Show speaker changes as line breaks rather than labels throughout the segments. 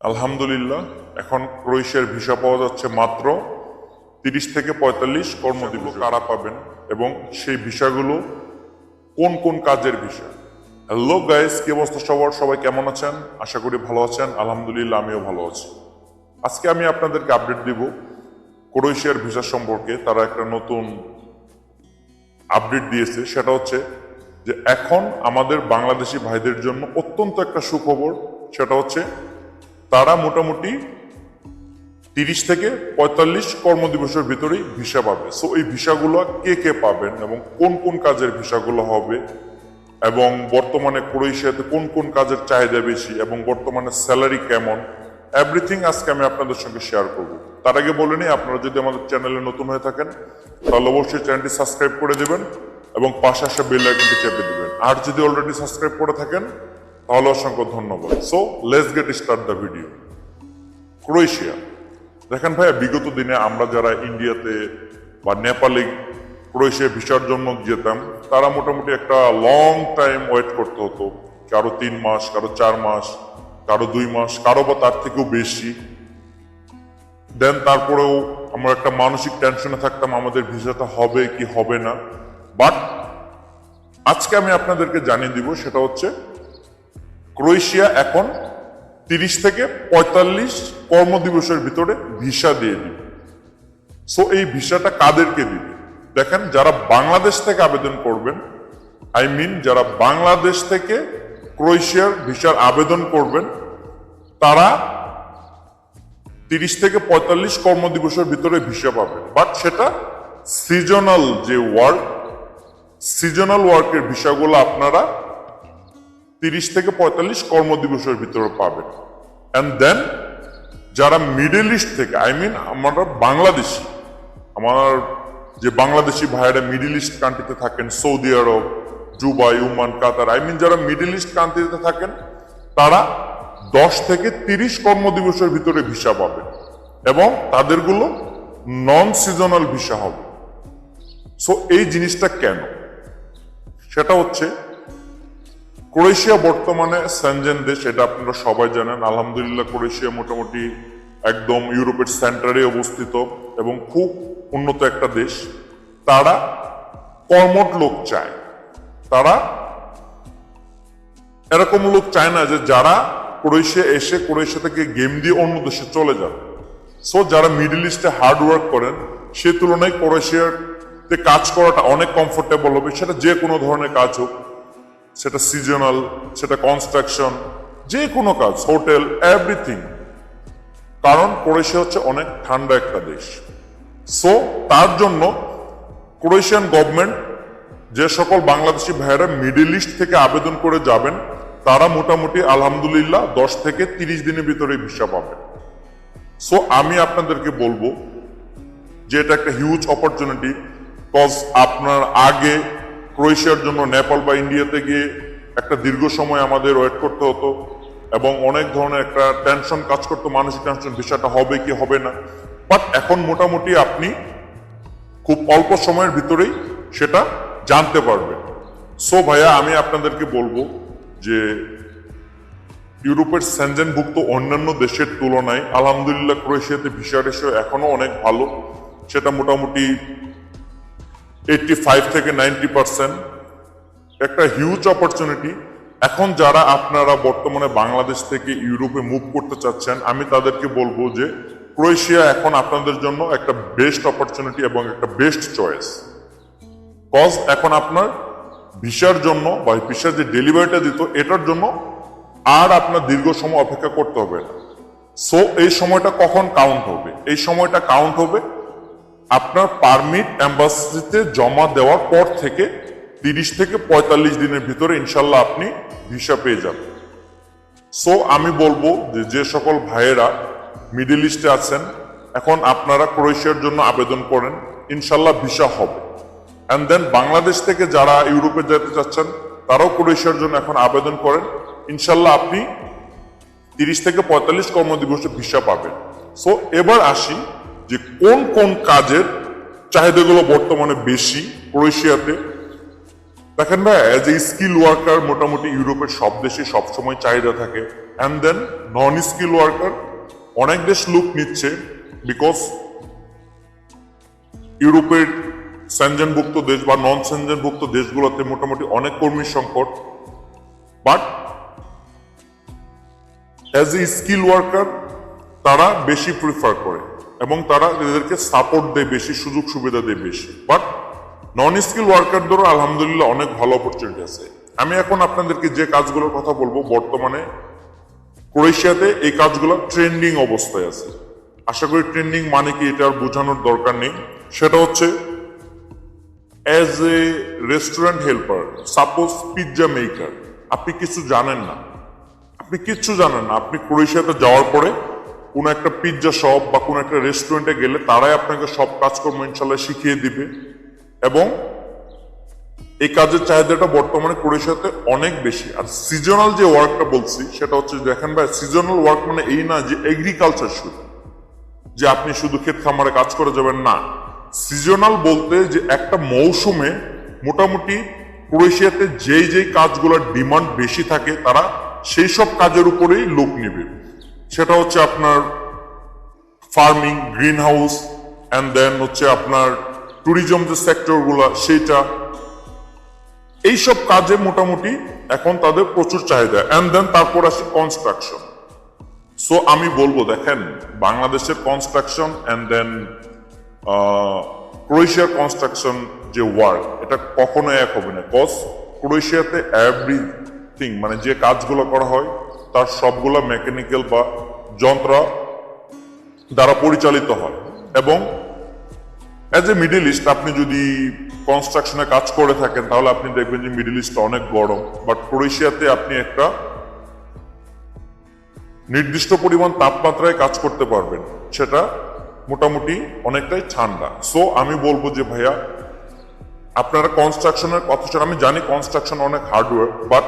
আলহামদুলিল্লাহ এখন ক্রোয়েশিয়ার ভিসা পাওয়া যাচ্ছে মাত্র তিরিশ থেকে পঁয়তাল্লিশ কর্মদিবস কারা পাবেন এবং সেই ভিসাগুলো কোন কোন কাজের ভিসা? হ্যালো গাইস কি অবস্থা সবার? সবাই কেমন আছেন? আশা করি ভালো আছেন। আলহামদুলিল্লাহ আমিও ভালো আছি। আজকে আমি আপনাদেরকে আপডেট দিব ক্রোয়েশিয়ার ভিসা সম্পর্কে। তারা একটা নতুন আপডেট দিয়েছে। সেটা হচ্ছে যে এখন আমাদের বাংলাদেশি ভাইদের জন্য অত্যন্ত একটা সুখবর। সেটা হচ্ছে তারা মোটামুটি তিরিশ থেকে পঁয়তাল্লিশ কর্মদিবসের ভিতরেই ভিসা পাবে। সো এই ভিসাগুলো কে কে পাবেন এবং কোন কোন কাজের ভিসাগুলো হবে এবং বর্তমানে ক্রোয়েশিয়াতে কোন কোন কাজের চাহিদা বেশি এবং বর্তমানে স্যালারি কেমন এভরিথিং আজকে আমি আপনাদের সঙ্গে শেয়ার করব। তার আগে বলে নিই, আপনারা যদি আমাদের চ্যানেলে নতুন হয়ে থাকেন, তাহলে অবশ্যই চ্যানেলটি সাবস্ক্রাইব করে দেবেন এবং পাশে আসা বেল আইকনটি চেপে দেবেন। আর যদি অলরেডি সাবস্ক্রাইব করে থাকেন তাহলে অসংখ্য ধন্যবাদ। So let's get start the video Croatia দেখেন ভাইয়া, বিগত দিনে আমরা যারা ইন্ডিয়াতে বা নেপালে ক্রোয়েশিয়া ভিসার জন্য যেতাম, তারা মোটামুটি একটা লং টাইম ওয়েট করতে হতো। কারও তিন মাস, কারও চার মাস, কারও দুই মাস, কারও বা তার থেকেও বেশি। দেন তারপরেও আমরা একটা মানসিক টেনশনে থাকতাম, আমাদের ভিসাটা হবে কি হবে না। বাট আজকে আমি আপনাদেরকে জানিয়ে দিব, সেটা হচ্ছে ক্রোয়েশিয়া এখন তিরিশ থেকে পঁয়তাল্লিশ কর্মদিবসের ভিতরে ভিসা দিয়ে দিবে। সো এই ভিসাটা কাদেরকে দিবে? দেখেন, যারা বাংলাদেশ থেকে আবেদন করবেন আই মিন যারা বাংলাদেশ থেকে ক্রোয়েশিয়ার ভিসার আবেদন করবেন, তারা তিরিশ থেকে পঁয়তাল্লিশ কর্মদিবসের ভিতরে ভিসা পাবেন। বাট সেটা সিজনাল যে ওয়ার্ক সিজনাল ওয়ার্কের ভিসাগুলো আপনারা তিরিশ থেকে পঁয়তাল্লিশ কর্মদিবসের ভিতরে পাবেন অ্যান্ড দেন যারা মিডল ইস্ট থেকে আই মিন আমরা বাংলাদেশি, আমার যে বাংলাদেশি ভাইয়েরা মিডল ইস্ট কান্ট্রিতে থাকেন Saudi Arab Dubai Oman Qatar I mean যারা মিডল ইস্ট কান্ট্রিতে থাকেন, তারা দশ থেকে তিরিশ কর্মদিবসের ভিতরে ভিসা পাবে। এবং তাদেরগুলো নন সিজনাল ভিসা হবে। সো এই জিনিসটা কেন? সেটা হচ্ছে ক্রোয়েশিয়া বর্তমানে সেনজেন দেশ, এটা আপনারা সবাই জানেন। আলহামদুলিল্লাহ, ক্রোয়েশিয়া মোটামুটি একদম ইউরোপের সেন্টারে অবস্থিত এবং খুব উন্নত একটা দেশ। তারা কর্মট লোক চায়। তারা এরকম লোক চায় না যে যারা ক্রোয়েশিয়া এসে ক্রোয়েশিয়া থেকে গেম দিয়ে অন্য দেশে চলে যান। সো যারা মিডল ইস্টে হার্ড ওয়ার্ক করেন, সে তুলনায় ক্রোয়েশিয়াতে কাজ করাটা অনেক কমফোর্টেবল হবে। সেটা যে কোনো ধরনের কাজ হোক। সেটা সিজনাল সেটা কনস্ট্রাকশন যে কোনো কাজ হোটেল এভরিথিং কারণ ক্রোয়েশিয়া হচ্ছে অনেক ঠান্ডা একটা দেশ। সো তার জন্য ক্রোয়েশিয়ান গভর্নমেন্ট যে সকল বাংলাদেশি ভাইয়েরা মিডল ইস্ট থেকে আবেদন করে যাবেন, তারা মোটামুটি আলহামদুলিল্লাহ দশ থেকে তিরিশ দিনের ভিতরে ভিসা পাবে। সো আমি আপনাদেরকে বলব যে এটা একটা হিউজ অপরচুনিটি কজ আপনার আগে ক্রোয়েশিয়ার জন্য নেপাল বা ইন্ডিয়াতে গিয়ে একটা দীর্ঘ সময় আমাদের ওয়েট করতে হতো এবং অনেক ধরনের একটা টেনশন কাজ করতো, মানসিক টেনশন ভিসাটা হবে কি হবে না। বাট এখন মোটামুটি আপনি খুব অল্প সময়ের ভিতরেই সেটা জানতে পারবেন। সো ভাইয়া, আমি আপনাদেরকে বলব যে ইউরোপের সেনজেনভুক্ত অন্যান্য দেশের তুলনায় আলহামদুলিল্লাহ ক্রোয়েশিয়াতে ভিসা রেশিও এখনও অনেক ভালো। সেটা মোটামুটি এইটটি ফাইভ থেকে নাইনটি পার্সেন্ট একটা হিউজ অপরচুনিটি এখন যারা আপনারা বর্তমানে বাংলাদেশ থেকে ইউরোপে মুভ করতে চাচ্ছেন, আমি তাদেরকে বলব যে ক্রোয়েশিয়া এখন আপনাদের জন্য একটা বেস্ট অপরচুনিটি এবং একটা বেস্ট চয়েস কজ এখন আপনার ভিসার জন্য বা ভিসার যে ডেলিভারিটা দিত, এটার জন্য আর আপনার দীর্ঘ সময় অপেক্ষা করতে হবে না। সো এই সময়টা কখন কাউন্ট হবে? এই সময়টা কাউন্ট হবে আপনার পারমিট অ্যাম্বাসিতে জমা দেওয়ার পর থেকে তিরিশ থেকে পঁয়তাল্লিশ দিনের ভিতরে ইনশাল্লাহ আপনি ভিসা পেয়ে যাবেন। সো আমি বলব যে যে সকল ভাইয়েরা মিডল ইস্টে আছেন, এখন আপনারা ক্রোয়েশিয়ার জন্য আবেদন করেন, ইনশাল্লাহ ভিসা হবে। অ্যান্ড দেন বাংলাদেশ থেকে যারা ইউরোপে যেতে চাচ্ছেন, তারাও ক্রোয়েশিয়ার জন্য এখন আবেদন করেন। ইনশাল্লাহ আপনি তিরিশ থেকে পঁয়তাল্লিশ কর্মদিবসে ভিসা পাবেন। সো এবার আসি যে কোন কোন কাজের চাহিদাগুলো বর্তমানে বেশি ক্রোয়েশিয়াতে? দেখেন ভাই অ্যাজ এ স্কিল ওয়ার্কার মোটামুটি ইউরোপের সব দেশে সবসময় চাহিদা থাকে। And then non skill worker অনেক দেশ লুক নিচ্ছে বিকজ ইউরোপের সেনজেনভুক্ত দেশ বা নন সেনজেনভুক্ত দেশগুলোতে মোটামুটি অনেক কর্মীর সংকট। But as a skill worker তারা বেশি প্রিফার করে। এবং তারা এদেরকে সাপোর্ট দেয় বেশি, সুযোগ সুবিধা দেয় বেশি। বাট নন স্কিল ওয়ার্কারদেরও আলহামদুলিল্লাহ অনেক ভালো অপরচুনিটি আছে। আমি এখন আপনাদেরকে যে কাজগুলোর কথা বলব, বর্তমানে ক্রোয়েশিয়াতে এই কাজগুলো ট্রেন্ডিং অবস্থায় আছে। আশা করি ট্রেন্ডিং মানে কি এটা আর বোঝানোর দরকার নেই। সেটা হচ্ছে as a restaurant helper suppose pizza maker আপনি কিছু জানেন না। আপনি কিচ্ছু জানেন না। আপনি ক্রোয়েশিয়াতে যাওয়ার পরে কোনো একটা পিৎজা শপ বা কোনো একটা রেস্টুরেন্টে গেলে তারাই আপনাকে সব কাজকর্ম ইনশাল্লাহ শিখিয়ে দিবে। এবং এই কাজের চাহিদাটা বর্তমানে ক্রোয়েশিয়াতে অনেক বেশি। আর সিজনাল যে ওয়ার্কটা বলছি, সেটা হচ্ছে দেখেন ভাই সিজনাল ওয়ার্ক মানে এই না যে এগ্রিকালচার শুধু যে আপনি শুধু ক্ষেত খামারে কাজ করে যাবেন না। সিজনাল বলতে যে একটা মৌসুমে মোটামুটি ক্রোয়েশিয়াতে যেই যেই কাজগুলোর ডিমান্ড বেশি থাকে, তারা সেই সব কাজের উপরেই লোক নেবে। সেটা হচ্ছে আপনার farming green house and then হচ্ছে আপনার ট্যুরিজম যে সেক্টরগুলো সেইটা। এইসব কাজে মোটামুটি এখন তাদের প্রচুর চাহিদা। অ্যান্ড দেন তারপর আসে কনস্ট্রাকশন সো আমি বলব, দেখেন, বাংলাদেশের কনস্ট্রাকশন অ্যান্ড দেন ক্রোয়েশিয়ার কনস্ট্রাকশন যে ওয়ার্ক এটা কখনো এক হবে না। কজ ক্রোয়েশিয়াতে এভরিথিং মানে যে কাজগুলো করা হয় তার সবগুলো মেকানিক্যাল বা যন্ত্র দ্বারা পরিচালিত হয়। এবং অ্যাজ এ মিডিল ইস্ট আপনি যদি কনস্ট্রাকশনে কাজ করে থাকেন, তাহলে আপনি দেখবেন যে মিডিল ইস্ট অনেক গরম বাট ক্রোয়েশিয়াতে আপনি একটা নির্দিষ্ট পরিমাণ তাপমাত্রায় কাজ করতে পারবেন। সেটা মোটামুটি অনেকটাই ঠান্ডা। সো আমি বলব যে, ভাইয়া, আপনারা কনস্ট্রাকশনের কথা আমি জানি কনস্ট্রাকশন অনেক হার্ডওয়্যার বাট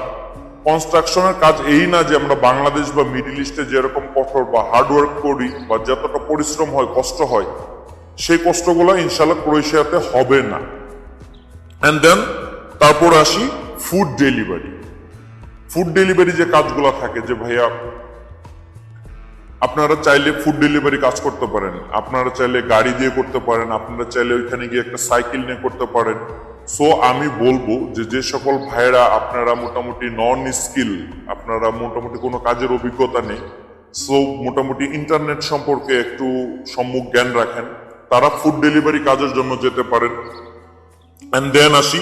কনস্ট্রাকশনের কাজ এই না যে আমরা বাংলাদেশ বা মিডিল ইস্টে যেরকম কঠোর বা হার্ডওয়ার্ক করি বা যতটা পরিশ্রম হয়, কষ্ট হয়, সেই কষ্টগুলো ইনশাল্লাহ ক্রোয়েশিয়াতে হবে না। অ্যান্ড দেন তারপর আসি ফুড ডেলিভারি ফুড ডেলিভারি যে কাজগুলো থাকে যে ভাইয়া, আপনারা চাইলে ফুড ডেলিভারি কাজ করতে পারেন, আপনারা চাইলে গাড়ি দিয়ে করতে পারেন, আপনারা চাইলে ওইখানে গিয়ে একটা সাইকেল নিয়ে করতে পারেন। সো আমি বলব যে যে সকল ভাইরা আপনারা মোটামুটি নন স্কিল আপনারা মোটামুটি কোনো কাজের অভিজ্ঞতা নেই সো মোটামুটি ইন্টারনেট সম্পর্কে একটু সম্মুখ জ্ঞান রাখেন। তারা ফুড ডেলিভারি কাজের জন্য যেতে পারেন। অ্যান্ড দেন আসি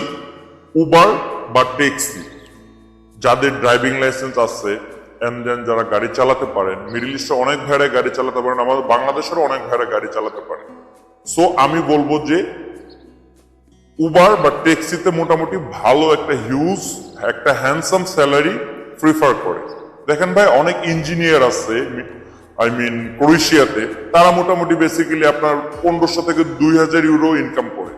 উবার বা ট্যাক্সি যাদের ড্রাইভিং লাইসেন্স আছে অ্যান্ড দেন যারা গাড়ি চালাতে পারেন। মিডিল ইস্টে অনেক ভাইরা গাড়ি চালাতে পারেন, আমাদের, বাংলাদেশেরও অনেক ভাইরা গাড়ি চালাতে পারেন। সো আমি বলব যে উবার বা ট্যাক্সিতে মোটামুটি ভালো একটা হিউজ একটা হ্যান্ডসাম স্যালারি প্রিফার করে। দেখেন ভাই, অনেক ইঞ্জিনিয়ার আছে আই মিন ক্রোয়েশিয়াতে তারা মোটামুটি বেসিক্যালি আপনার পনেরোশো থেকে দুই হাজার ইউরো ইনকাম করে।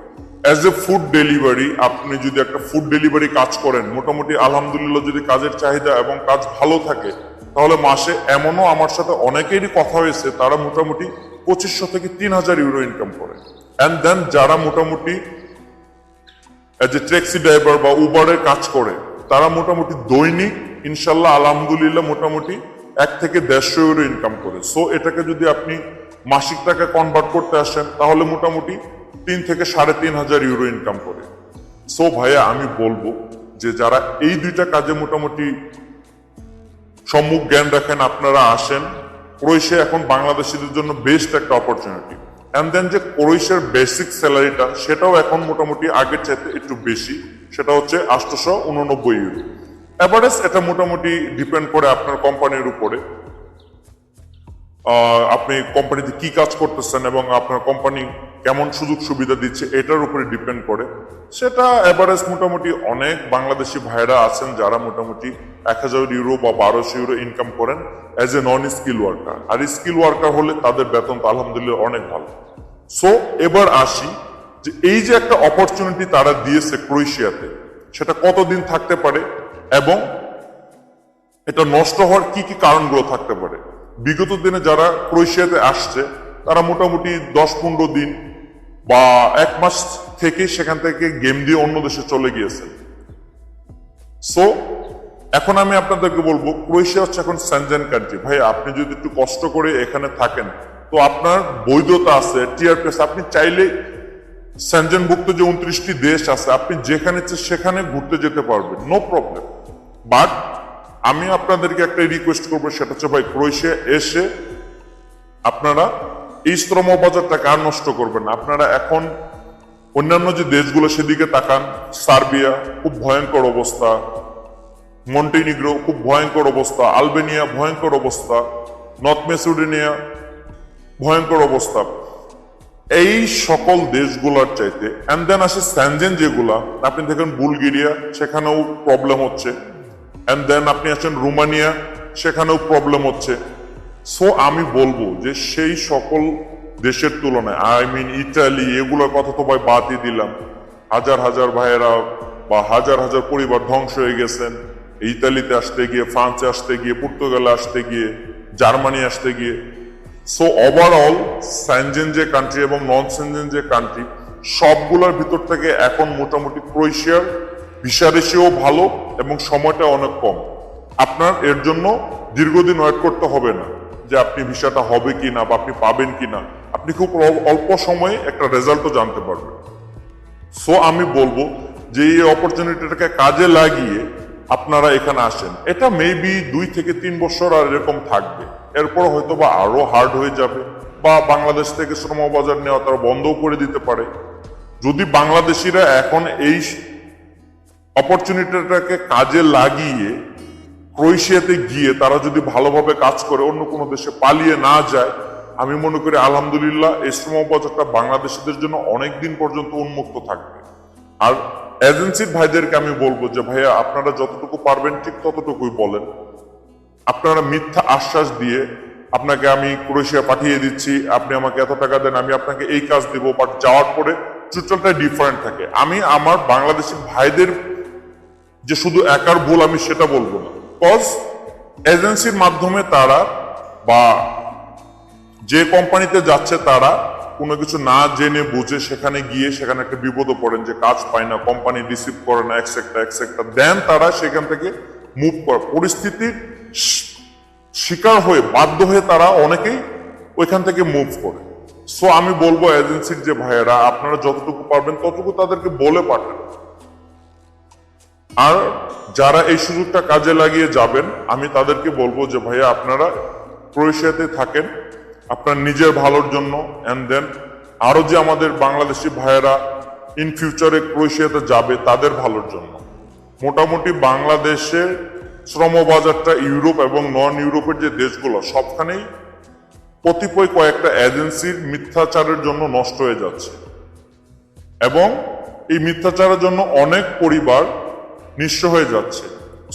অ্যাজ এ ফুড ডেলিভারি আপনি যদি একটা ফুড ডেলিভারি কাজ করেন, মোটামুটি আলহামদুলিল্লাহ যদি কাজের চাহিদা এবং কাজ ভালো থাকে, তাহলে মাসে এমনও আমার সাথে অনেকেরই কথা হয়েছে, তারা মোটামুটি পঁচিশশো থেকে তিন হাজার ইউরো ইনকাম করে। অ্যান্ড দেন যারা মোটামুটি এ ট্যাক্সি ড্রাইভার বা উবারের কাজ করে, তারা মোটামুটি দৈনিক, ইনশাল্লাহ, আলহামদুলিল্লাহ, মোটামুটি এক থেকে দেড়শো ইউরো ইনকাম করে। সো এটাকে যদি আপনি মাসিক টাকা কনভার্ট করতে আসেন, তাহলে মোটামুটি তিন থেকে সাড়ে তিন হাজার ইউরো ইনকাম করে। সো ভাইয়া, আমি বলব যে যারা এই দুইটা কাজে মোটামুটি সম্মুখ জ্ঞান রাখেন, আপনারা আসেন। ক্রোয়েশিয়া এখন বাংলাদেশিদের জন্য বেস্ট একটা অপরচুনিটি অ্যান্ড দেন যে ক্রোয়েশিয়ার বেসিক স্যালারিটা সেটাও এখন মোটামুটি আগের চাইতে একটু বেশি। সেটা হচ্ছে আটশোশো উননব্বই ইউরো অ্যাভারেজ এটা মোটামুটি ডিপেন্ড করে আপনার কোম্পানির উপরে। আপনি কোম্পানিতে কি কাজ করতেছেন এবং আপনার কোম্পানি কেমন সুযোগ সুবিধা দিচ্ছে, এটার উপরে ডিপেন্ড করে। সেটা এভারেজ মোটামুটি অনেক বাংলাদেশি ভাইরা আছেন যারা মোটামুটি এক হাজার ইউরো বা বারোশো ইউরো ইনকাম করেন as a non skill worker R skill worker হলে তাদের বেতন আলহামদুলিল্লাহ অনেক ভালো। সো এবার আসি যে এই যে একটা অপরচুনিটি তারা দিয়েছে ক্রোয়েশিয়াতে, সেটা কতদিন থাকতে পারে এবং এটা নষ্ট হওয়ার কি কি কারণগুলো থাকতে পারে? বিগত দিনে যারা ক্রোয়েশিয়াতে আসছে, তারা মোটামুটি দশ পনেরো দিন বা এক মাস থেকে সেখান থেকে গেম দিয়ে অন্য দেশে চলে গিয়েছে। সো এখন আমি আপনাদেরকে বলব, ক্রোয়েশিয়া হচ্ছে এখন স্যানজেন কান্ট্রি ভাই, আপনি যদি একটু কষ্ট করে এখানে থাকেন, তো আপনার বৈধতা আছে টিআরপিএস আপনি চাইলে স্যানজেনভুক্ত যে উনত্রিশটি দেশ আছে, আপনি যেখানে সেখানে ঘুরতে যেতে পারবেন নো প্রবলেম বাট আমি আপনাদেরকে একটা রিকোয়েস্ট করব, সেটা হচ্ছে ভাই, ক্রোয়েশিয়া এসে আপনারা এই শ্রম বাজারটাকে আর নষ্ট করবেন? আপনারা এখন অন্যান্য যে দেশগুলো সেদিকে তাকান, সার্বিয়া, খুব ভয়ঙ্কর অবস্থা। মন্টিনিগ্রো খুব ভয়ঙ্কর অবস্থা, আলবেনিয়া ভয়ঙ্কর অবস্থা, নর্থ মেসিডোনিয়া ভয়ঙ্কর অবস্থা। এই সকল দেশগুলোর চাইতে অ্যান্ড দেন আসে স্যানজেন যেগুলা, আপনি দেখেন বুলগেরিয়া, সেখানেও প্রবলেম হচ্ছে। অ্যান্ড দেন আপনি আছেন রোমানিয়া, সেখানেও প্রবলেম হচ্ছে। সো আমি বলব যে সেই সকল দেশের তুলনায় আই মিন ইটালি এগুলোর কথা তো ভাই বাদই দিলাম। হাজার হাজার ভাইয়েরা বা হাজার হাজার পরিবার ধ্বংস হয়ে গেছেন। ইতালিতে আসতে গিয়ে ফ্রান্সে আসতে গিয়ে পর্তুগালে আসতে গিয়ে জার্মানি আসতে গিয়ে সো ওভারঅল স্যানজেন যে কান্ট্রি এবং নন স্যানজেন যে কান্ট্রি সবগুলোর ভিতর থেকে এখন মোটামুটি ক্রোয়েশিয়ার ভিসা রেশিও ভালো এবং সময়টা অনেক কম। আপনার এর জন্য দীর্ঘদিন ওয়েট করতে হবে না যে আপনি ভিসাটা হবে কি না বা আপনি পাবেন কি না আপনি খুব অল্প সময়ে একটা রেজাল্টও জানতে পারবেন। সো আমি বলব যে এই অপরচুনিটিটাকে কাজে লাগিয়ে আপনারা এখানে আসেন। এটা মেবি দুই থেকে তিন বছর আর এরকম থাকবে। এরপর হয়তো বা আরও হার্ড হয়ে যাবে বা বাংলাদেশ থেকে শ্রমবাজার নেওয়া তারা বন্ধও করে দিতে পারে। যদি বাংলাদেশিরা এখন এই অপরচুনিটিটাকে কাজে লাগিয়ে ক্রোয়েশিয়াতে গিয়ে তারা যদি ভালোভাবে কাজ করে, অন্য কোনো দেশে পালিয়ে না যায়, আমি মনে করি আলহামদুলিল্লাহ এই শ্রম বাজারটা বাংলাদেশিদের জন্য অনেক দিন পর্যন্ত উন্মুক্ত থাকবে। আর এজেন্সির ভাইদেরকে আমি বলব যে, ভাইয়া, আপনারা যতটুকু পারবেন ঠিক ততটুকুই বলেন। আপনারা মিথ্যা আশ্বাস দিয়ে আপনাকে আমি ক্রোয়েশিয়া পাঠিয়ে দিচ্ছি, আপনি আমাকে এত টাকা দেন, আমি আপনাকে এই কাজ দিব। বাট যাওয়ার পরে টোটালটা ডিফারেন্ট থাকে। আমি আমার বাংলাদেশি ভাইদের যে শুধু একার ভুল আমি সেটা বলব না। কজ এজেন্সির মাধ্যমে তারা বা যে কোম্পানিতে যাচ্ছে তারা কোনো কিছু না জেনে বুঝে সেখানে গিয়ে সেখানে একটা বিপদে পড়েন যে কাজ পায় না কোম্পানি রিসিভ করে না একসেক্টা একসেক্টা দেন তারা সেখান থেকে মুভ করে। পরিস্থিতির শিকার হয়ে, বাধ্য হয়ে তারা অনেকেই ওইখান থেকে মুভ করে। সো আমি বলব এজেন্সির যে ভাইয়েরা, আপনারা যতটুকু পারবেন ততটুকু তাদেরকে বলে পাঠান। আর যারা এই সুযোগটা কাজে লাগিয়ে যাবেন, আমি তাদেরকে বলব যে ভাইয়া, আপনারা ক্রোয়েশিয়াতে থাকেন। আপনার নিজের ভালোর জন্য অ্যান্ড দেন আরও যে আমাদের বাংলাদেশি ভাইয়েরা ইন ফিউচারে ক্রোয়েশিয়াতে যাবে তাদের ভালোর জন্য। মোটামুটি বাংলাদেশের শ্রমবাজারটা ইউরোপ এবং নন ইউরোপের যে দেশগুলো, সবখানেই কতিপয় কয়েকটা এজেন্সির মিথ্যাচারের জন্য নষ্ট হয়ে যাচ্ছে। এবং এই মিথ্যাচারের জন্য অনেক পরিবার নিঃস্ব হয়ে যাচ্ছে।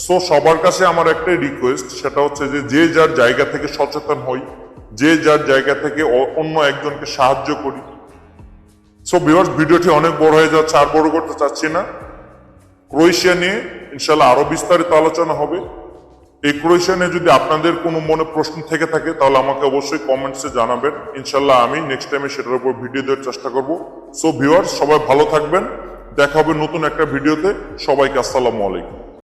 সো সবার কাছে আমার একটাই রিকোয়েস্ট সেটা হচ্ছে যে যে যার জায়গা থেকে সচেতন হই যে যার জায়গা থেকে অন্য একজনকে সাহায্য করি। সো ভিউয়ার্স ভিডিওটি অনেক বড় হয়ে যাচ্ছে, আর বড় করতে চাচ্ছি না। ক্রোয়েশিয়া নিয়ে ইনশাল্লাহ আরও বিস্তারিত আলোচনা হবে। এই ক্রোয়েশিয়া নিয়ে যদি আপনাদের কোনো মনে প্রশ্ন থেকে থাকে, তাহলে আমাকে অবশ্যই কমেন্টসে জানাবেন। ইনশাল্লাহ আমি নেক্সট টাইমে সেটার উপর ভিডিও দেওয়ার চেষ্টা করব। সো ভিউয়ার্স সবাই ভালো থাকবেন। দেখা হবে নতুন একটা ভিডিওতে সবাইকে আসসালামু আলাইকুম।